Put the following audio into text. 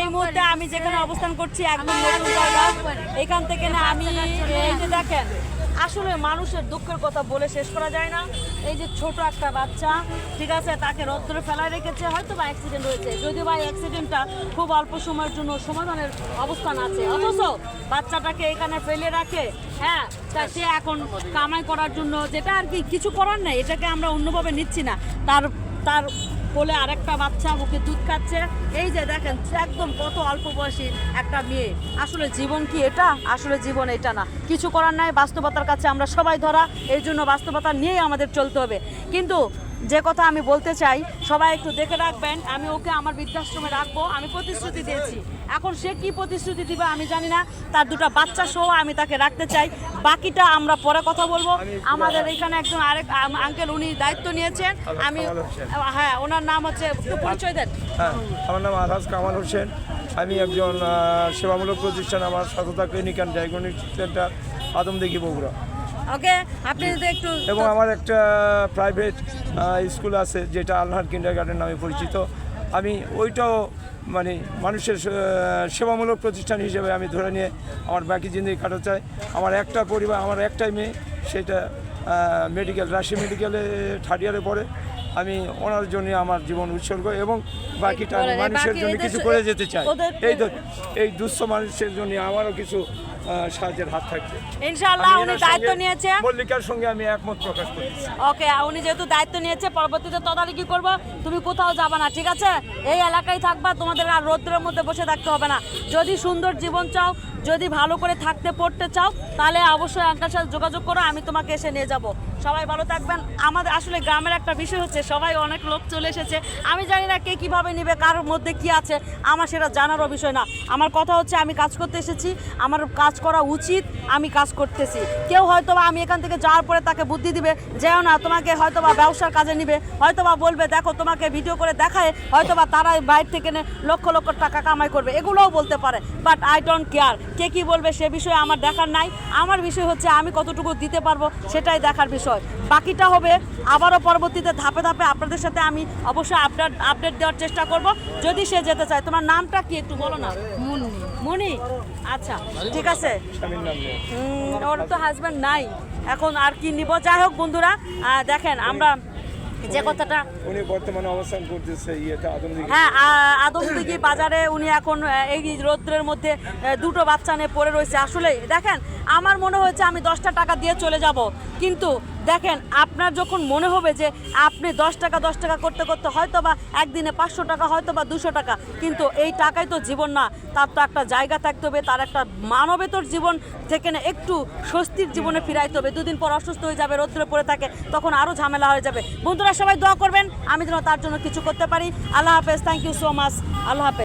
এই মুহূর্তে আমি যেখানে অবস্থান করছি একদম নতুন জায়গা। এখান থেকে না আমি এই যে দেখেন আসলে মানুষের দুঃখের কথা বলে শেষ করা যায় না। এই যে ছোট একটা বাচ্চা ঠিক আছে তাকে রৌদ্রে ফেলায় রেখেছে হয়তো বা অ্যাক্সিডেন্ট হয়েছে। যদিও বা অ্যাক্সিডেন্টটা খুব অল্প সময়ের জন্য সমাধানের অবস্থান আছে। অথচ বাচ্চাটাকে এখানে ফেলে রাখে হ্যাঁ তা সে এখন কামাই করার জন্য যেটা আর কি কিছু করার নেই এটাকে আমরা অন্যভাবে নিচ্ছি না। তার তার কোলে আরেকটা বাচ্চা মুখে দুধ খাচ্ছে। এই যে দেখেন, একদম কত অল্প বয়সী একটা মেয়ে। আসলে জীবন কি এটা? আসলে জীবন এটা না। কিছু করার নাই, বাস্তবতার কাছে আমরা সবাই ধরা। এই জন্য বাস্তবতা নিয়েই আমাদের চলতে হবে। কিন্তু যে কথা আমি বলতে চাই সবাই একটু দেখে রাখবেন আমি ওকে আমার বৃদ্ধাশ্রমে রাখব আমি প্রতিশ্রুতি দিয়েছি। এখন সে কি প্রতিশ্রুতি দিবে আমি জানি না তার দুটো বাচ্চা সহ আমি তাকে রাখতে চাই। বাকিটা আমরা পরে কথা বলব। আমাদের এখানে একজন আরেক আঙ্কেল উনি দায়িত্ব নিয়েছেন। আমি হ্যাঁ ওনার নাম হচ্ছে পরিচয় দেন। হ্যাঁ আমার নাম আলহাজ কামাল হোসেন। আমি একজন সেবামূলক প্রতিষ্ঠান আমার সততা clinic and diagnostic centre Adamdighi Bogura. Okay আপনি যদি একটু এবং আমার একটা প্রাইভেট স্কুল আছে যেটা আলহার কিন্ডার গার্ডেন নামে পরিচিত। আমি ওইটাও মানে মানুষের সেবামূলক প্রতিষ্ঠান হিসেবে আমি ধরে নিয়ে আমার বাকি জিন্দি কাটা চাই। আমার একটা পরিবার আমার একটাই মেয়ে সেটা মেডিকেল রাশি মেডিকেলে থার্ড ইয়ারে পড়ে। আমি ওনার জন্য আমার জীবন উৎসর্গ এবং বাকিটা আমি মানুষের জন্য কিছু করে যেতে চাই। এই তো এই দুঃস্থ মানুষের জন্য আমারও কিছু সাহায্যের হাত থাকবে ইনশাআল্লাহ উনি দায়িত্ব নিয়েছে মল্লিকার সঙ্গে আমি একমত প্রকাশ করছি। ওকে উনি যেহেতু দায়িত্ব নিয়েছে পরবর্তীতে তদারকি করব। তুমি কোথাও যাবে না ঠিক আছে? এই এলাকায় থাকবা তোমাদের আর রৌদ্রের মধ্যে বসে থাকতে হবে না। যদি সুন্দর জীবন চাও যদি ভালো করে থাকতে পড়তে চাও, তাহলে অবশ্যই আঙ্কার সাথে যোগাযোগ করো, আমি তোমাকে এসে নিয়ে যাব। সবাই ভালো থাকবেন। আমাদের আসলে গ্রামের একটা বিষয় হচ্ছে, সবাই অনেক লোক চলে এসেছে। আমি জানি না কে কীভাবে নিবে কারোর মধ্যে কি আছে, আমার সেটা জানারও বিষয় না। আমার কথা হচ্ছে, আমি কাজ করতে এসেছি, আমার কাজ করা উচিত, আমি কাজ করতেছি। কেউ হয়তো বা আমি এখান থেকে যাওয়ার পরে তাকে বুদ্ধি দিবে, যেও না, তোমাকে হয়তো বা ব্যবসার কাজে নিবে হয়তো বা বলবে, দেখো, তোমাকে ভিডিও করে দেখায় হয়তো বা তারা বাইরে থেকে লক্ষ লক্ষ টাকা কামাই করবে। এগুলোও বলতে পারে বাট আই ডোন্ট কেয়ার কে কি বলবে সে বিষয়ে আমার দেখার নাই। আমার বিষয় হচ্ছে আমি কতটুকু দিতে পারব সেটাই দেখার বিষয়। বাকিটা হবে আবারও পরবর্তীতে ধাপে ধাপে আপনাদের সাথে আমি অবশ্যই আপডেট আপডেট দেওয়ার চেষ্টা করব। যদি সে যেতে চায় তোমার নামটা কি একটু বলো না? মুন্নি। মুনি আচ্ছা ঠিক আছে। ওর তো হাজব্যান্ড নাই। এখন আর কি নিব? যাই হোক বন্ধুরা দেখেন আমরা যে কথাটা উনি বর্তমানে অবস্থান করতেছে ইয়েতে আদমদিঘি। হ্যাঁ আদমদিঘি বাজারে উনি এখন এই রৌদ্রের মধ্যে দুটো বাচ্চা নিয়ে পড়ে রয়েছে। আসলে দেখেন আমার মনে হয়েছে আমি দশটা টাকা দিয়ে চলে যাব। কিন্তু দেখেন, আপনার যখন মনে হবে যে আপনি দশ টাকা দশ টাকা করতে করতে হয়তো বা একদিনে পাঁচশো টাকা হয়তো বা দুশো টাকা, কিন্তু এই টাকাই তো জীবন না। তার তো একটা জায়গা থাকতে হবে, তার একটা মানবেতর জীবন থেকে না একটু স্বস্তির জীবনে ফিরাইতে হবে। দুদিন পর অসুস্থ হয়ে যাবে, রোদ্রে পড়ে থাকে, তখন আরও ঝামেলা হয়ে যাবে। বন্ধুরা, সবাই দোয়া করবেন, আমি যেন তার জন্য কিছু করতে পারি। আল্লাহ হাফেজ থ্যাংক ইউ সো মাচ আল্লাহ হাফেজ।